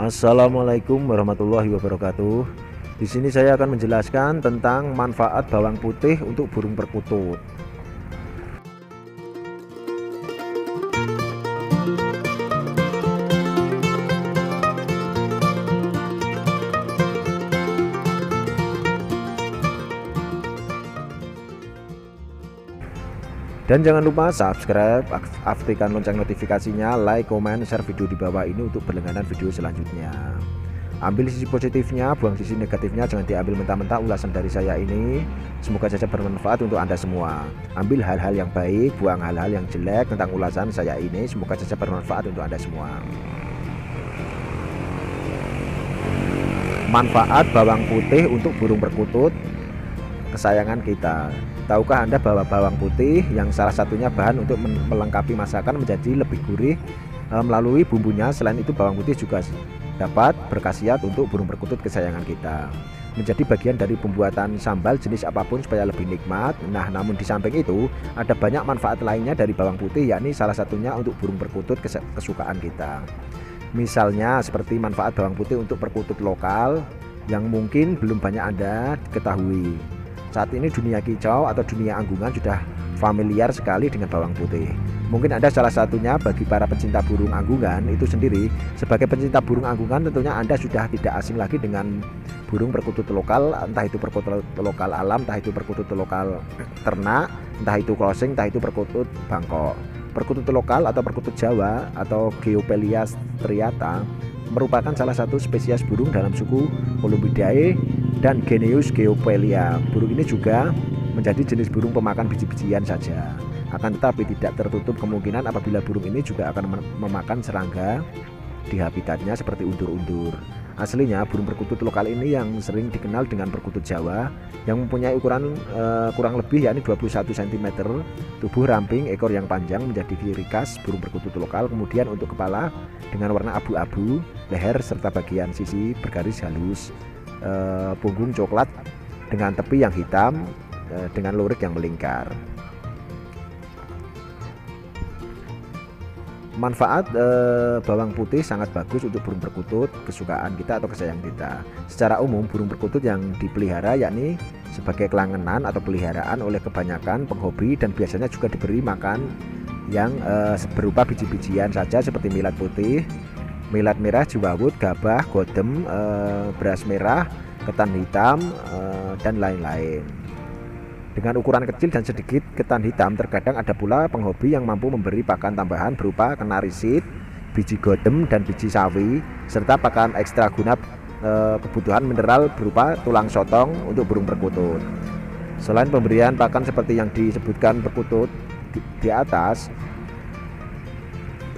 Assalamualaikum warahmatullahi wabarakatuh. Di sini saya akan menjelaskan tentang manfaat bawang putih untuk burung perkutut. Dan jangan lupa subscribe, aktifkan lonceng notifikasinya, like, comment, share video di bawah ini untuk berlangganan video selanjutnya. Ambil sisi positifnya, buang sisi negatifnya, jangan diambil mentah-mentah ulasan dari saya ini. Semoga saja bermanfaat untuk Anda semua. Ambil hal-hal yang baik, buang hal-hal yang jelek tentang ulasan saya ini. Semoga saja bermanfaat untuk Anda semua. Manfaat bawang putih untuk burung perkutut kesayangan kita. Tahukah Anda bahwa bawang putih yang salah satunya bahan untuk melengkapi masakan menjadi lebih gurih e, melalui bumbunya. Selain itu bawang putih juga dapat berkhasiat untuk burung perkutut kesayangan kita. Menjadi bagian dari pembuatan sambal jenis apa pun supaya lebih nikmat. Nah, namun di samping itu ada banyak manfaat lainnya dari bawang putih yakni salah satunya untuk burung perkutut kesukaan kita. Misalnya seperti manfaat bawang putih untuk perkutut lokal yang mungkin belum banyak Anda ketahui. Saat ini dunia kicau atau dunia anggungan sudah familiar sekali dengan bawang putih. Mungkin Anda salah satunya bagi para pecinta burung anggungan itu sendiri. Sebagai pecinta burung anggungan tentunya Anda sudah tidak asing lagi dengan burung perkutut lokal, entah itu perkutut lokal alam, entah itu perkutut lokal ternak, entah itu crossing, entah itu perkutut Bangkok. Perkutut lokal atau perkutut Jawa atau Geopelia striata merupakan salah satu spesies burung dalam suku Columbidae dan Geneus geopelia. Burung ini juga menjadi jenis burung pemakan biji-bijian saja. Akan tetapi tidak tertutup kemungkinan apabila burung ini juga akan memakan serangga di habitatnya seperti undur-undur. Aslinya burung perkutut lokal ini yang sering dikenal dengan perkutut Jawa yang mempunyai ukuran uh, kurang lebih yakni 21 cm, tubuh ramping, ekor yang panjang menjadi ciri khas burung perkutut lokal. Kemudian untuk kepala dengan warna abu-abu, leher serta bagian sisi bergaris halus, uh, punggung coklat dengan tepi yang hitam uh, dengan lurik yang melingkar. Manfaat e, bawang putih sangat bagus untuk burung perkutut kesukaan kita atau kesayangan kita. Secara umum burung perkutut yang dipelihara yakni sebagai kelangenan atau peliharaan oleh kebanyakan penghobi dan biasanya juga diberi makan yang e, berupa biji-bijian saja seperti millet putih, millet merah, jewawut, gabah, godem, e, beras merah, ketan hitam e, dan lain-lain. Dengan ukuran kecil dan sedikit ketan hitam, terkadang ada pula penghobi yang mampu memberi pakan tambahan berupa kenarisit, biji godem dan biji sawi, serta pakan ekstra guna e, kebutuhan mineral berupa tulang sotong untuk burung perkutut. Selain pemberian pakan seperti yang disebutkan perkutut di, di atas,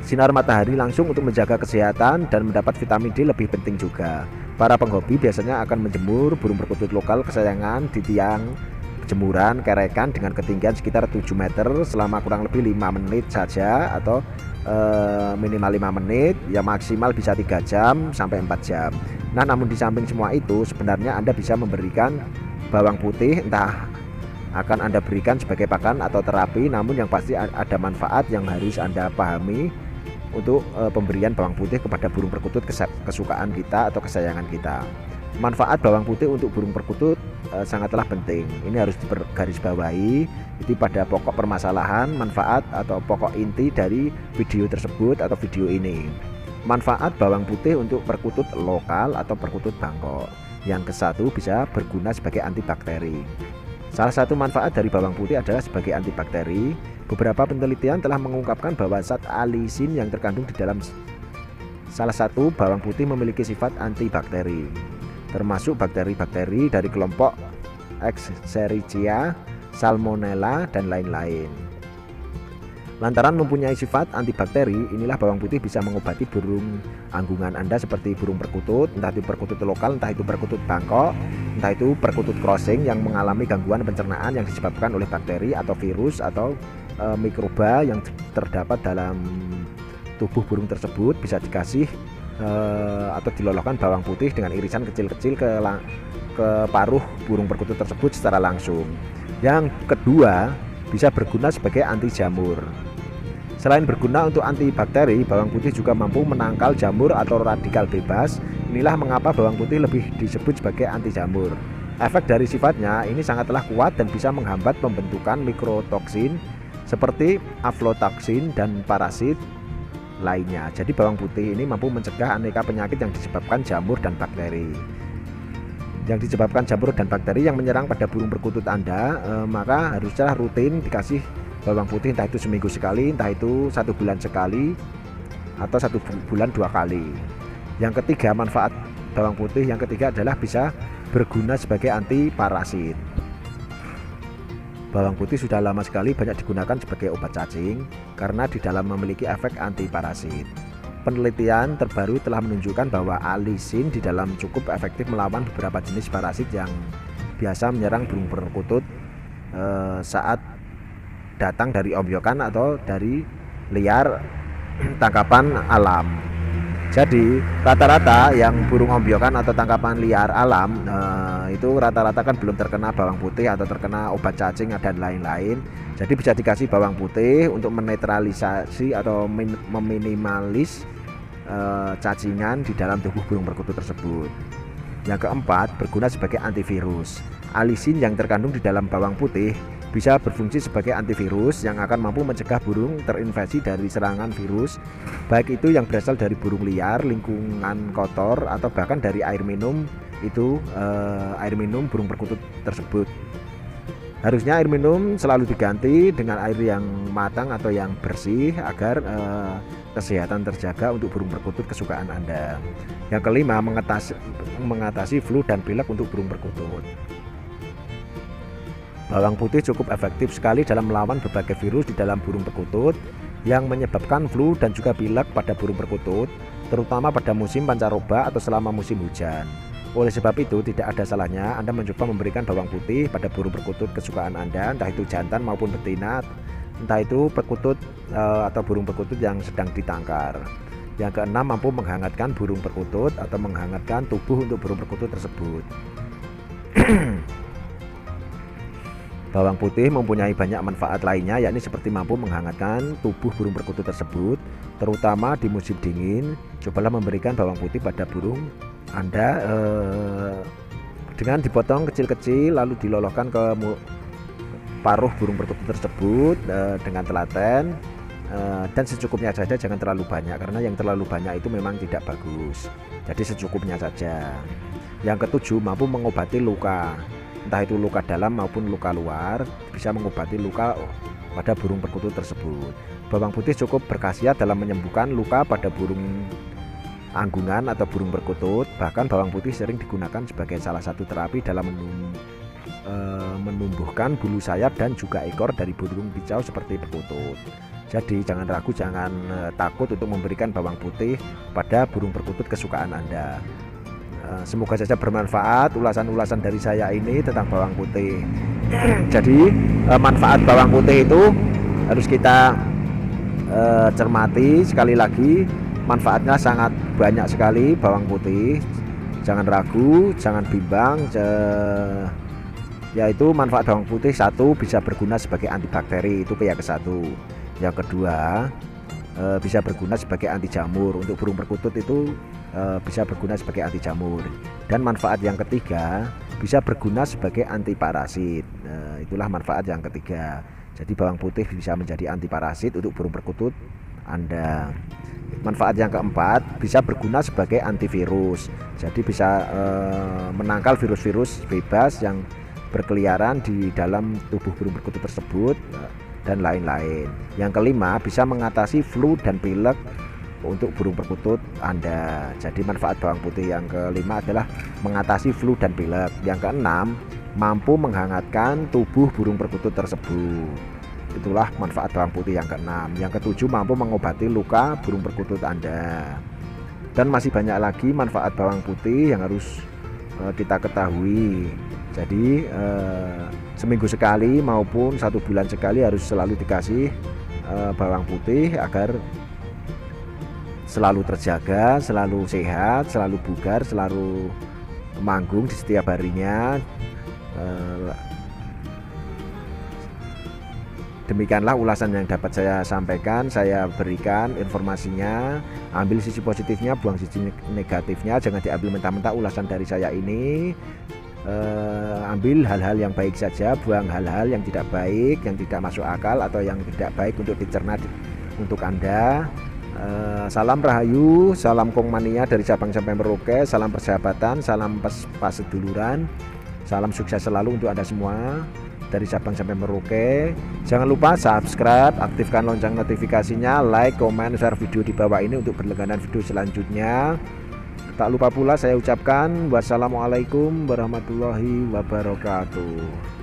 sinar matahari langsung untuk menjaga kesehatan dan mendapat vitamin D lebih penting juga. Para penghobi biasanya akan menjemur burung perkutut lokal kesayangan di tiang jemuran kerekan dengan ketinggian sekitar 7 meter selama kurang lebih 5 menit saja atau e, minimal 5 menit ya maksimal bisa 3 jam sampai 4 jam nah namun di samping semua itu sebenarnya Anda bisa memberikan bawang putih entah akan Anda berikan sebagai pakan atau terapi namun yang pasti ada manfaat yang harus Anda pahami untuk e, pemberian bawang putih kepada burung perkutut kesukaan kita atau kesayangan kita manfaat bawang putih untuk burung perkutut e, sangatlah penting. Ini harus digarisbawahi. Itu pada pokok permasalahan, manfaat atau pokok inti dari video tersebut atau video ini. Manfaat bawang putih untuk perkutut lokal atau perkutut Bangkok. Yang ke satu bisa berguna sebagai antibakteri. Salah satu manfaat dari bawang putih adalah sebagai antibakteri. Beberapa penelitian telah mengungkapkan bahwa zat alisin yang terkandung di dalam salah satu bawang putih memiliki sifat antibakteri termasuk bakteri-bakteri dari kelompok Escherichia, Salmonella, dan lain-lain. Lantaran mempunyai sifat antibakteri, inilah bawang putih bisa mengobati burung anggungan Anda seperti burung perkutut, entah itu perkutut lokal, entah itu perkutut Bangkok, entah itu perkutut crossing yang mengalami gangguan pencernaan yang disebabkan oleh bakteri atau virus atau e, mikroba yang terdapat dalam tubuh burung tersebut bisa dikasih uh, atau diloloskan bawang putih dengan irisan kecil-kecil ke ke paruh burung perkutut tersebut secara langsung. Yang kedua, bisa berguna sebagai anti jamur. Selain berguna untuk antibakteri, bawang putih juga mampu menangkal jamur atau radikal bebas. Inilah mengapa bawang putih lebih disebut sebagai anti jamur. Efek dari sifatnya ini sangatlah kuat dan bisa menghambat pembentukan mikrotoksin seperti aflotoksin dan parasit lainnya. Jadi bawang putih ini mampu mencegah aneka penyakit yang disebabkan jamur dan bakteri. Yang disebabkan jamur dan bakteri yang menyerang pada burung perkutut Anda, eh, maka harusnya rutin dikasih bawang putih entah itu seminggu sekali entah itu satu bulan sekali atau satu bulan dua kali. Yang ketiga manfaat bawang putih yang ketiga adalah bisa berguna sebagai anti parasit bawang putih sudah lama sekali banyak digunakan sebagai obat cacing karena di dalam memiliki efek anti parasit penelitian terbaru telah menunjukkan bahwa alisin di dalam cukup efektif melawan beberapa jenis parasit yang biasa menyerang burung perkutut eh, saat datang dari ombyokan atau dari liar tangkapan alam. Jadi rata-rata yang burung ombyokan atau tangkapan liar alam eh, itu rata-rata kan belum terkena bawang putih atau terkena obat cacing dan lain-lain. Jadi bisa dikasih bawang putih untuk menetralisasi atau meminimalis eh, cacingan di dalam tubuh burung perkutut tersebut. Yang keempat, berguna sebagai antivirus. Alisin yang terkandung di dalam bawang putih bisa berfungsi sebagai antivirus yang akan mampu mencegah burung terinfeksi dari serangan virus baik itu yang berasal dari burung liar, lingkungan kotor atau bahkan dari air minum itu eh, air minum burung perkutut tersebut. Harusnya air minum selalu diganti dengan air yang matang atau yang bersih agar eh, kesehatan terjaga untuk burung perkutut kesukaan Anda. Yang kelima, mengatasi, mengatasi flu dan pilek untuk burung perkutut. Bawang putih cukup efektif sekali dalam melawan berbagai virus di dalam burung perkutut yang menyebabkan flu dan juga pilek pada burung perkutut, terutama pada musim pancaroba atau selama musim hujan. Oleh sebab itu, tidak ada salahnya Anda mencoba memberikan bawang putih pada burung perkutut kesukaan Anda, entah itu jantan maupun betina, entah itu perkutut eh, atau burung perkutut yang sedang ditangkar. Yang keenam, mampu menghangatkan burung perkutut atau menghangatkan tubuh untuk burung perkutut tersebut. Bawang putih mempunyai banyak manfaat lainnya yakni seperti mampu menghangatkan tubuh burung perkutut tersebut terutama di musim dingin. Cobalah memberikan bawang putih pada burung Anda eh, dengan dipotong kecil-kecil lalu diloloskan ke paruh burung perkutut tersebut eh, dengan telaten eh, dan secukupnya saja jangan terlalu banyak karena yang terlalu banyak itu memang tidak bagus. Jadi secukupnya saja. Yang ketujuh mampu mengobati luka entah itu luka dalam maupun luka luar bisa mengobati luka pada burung perkutut tersebut. Bawang putih cukup berkhasiat dalam menyembuhkan luka pada burung anggungan atau burung perkutut. Bahkan bawang putih sering digunakan sebagai salah satu terapi dalam e, menumbuhkan bulu sayap dan juga ekor dari burung kicau seperti perkutut. Jadi jangan ragu, jangan e, takut untuk memberikan bawang putih pada burung perkutut kesukaan Anda. Eh, semoga saja bermanfaat ulasan-ulasan dari saya ini tentang bawang putih. Jadi eh, manfaat bawang putih itu harus kita eh, cermati sekali lagi manfaatnya sangat banyak sekali bawang putih. Jangan ragu, jangan bimbang. Yaitu manfaat bawang putih satu bisa berguna sebagai antibakteri itu kayak ke satu. Yang kedua bisa berguna sebagai anti jamur untuk burung perkutut itu Eh, bisa berguna sebagai anti jamur. Dan manfaat yang ketiga bisa berguna sebagai anti parasit. Nah, itulah manfaat yang ketiga. Jadi bawang putih bisa menjadi anti parasit untuk burung perkutut Anda. Manfaat yang keempat bisa berguna sebagai antivirus. Jadi bisa e, menangkal virus-virus bebas yang berkeliaran di dalam tubuh burung perkutut tersebut dan lain-lain. Yang kelima bisa mengatasi flu dan pilek untuk burung perkutut Anda. Jadi manfaat bawang putih yang kelima adalah mengatasi flu dan pilek. Yang keenam, mampu menghangatkan tubuh burung perkutut tersebut. Itulah manfaat bawang putih yang keenam. Yang ketujuh, mampu mengobati luka burung perkutut Anda. Dan masih banyak lagi manfaat bawang putih yang harus uh, kita ketahui. Jadi uh, seminggu sekali maupun satu bulan sekali harus selalu dikasih uh, bawang putih agar selalu terjaga, selalu sehat, selalu bugar, selalu manggung di setiap harinya. Eh, Demikianlah ulasan yang dapat saya sampaikan, saya berikan informasinya. Ambil sisi positifnya, buang sisi negatifnya. Jangan diambil mentah-mentah ulasan dari saya ini. Uh, ambil hal-hal yang baik saja, buang hal-hal yang tidak baik, yang tidak masuk akal atau yang tidak baik untuk dicerna untuk Anda. Uh, salam Rahayu, salam Kongmania dari Sabang sampai Merauke, salam persahabatan, salam pas, pas seduluran, salam sukses selalu untuk Anda semua dari Sabang sampai Merauke. Jangan lupa subscribe, aktifkan lonceng notifikasinya, like, komen, share video di bawah ini untuk berlangganan video selanjutnya. Tak lupa pula saya ucapkan wassalamualaikum warahmatullahi wabarakatuh.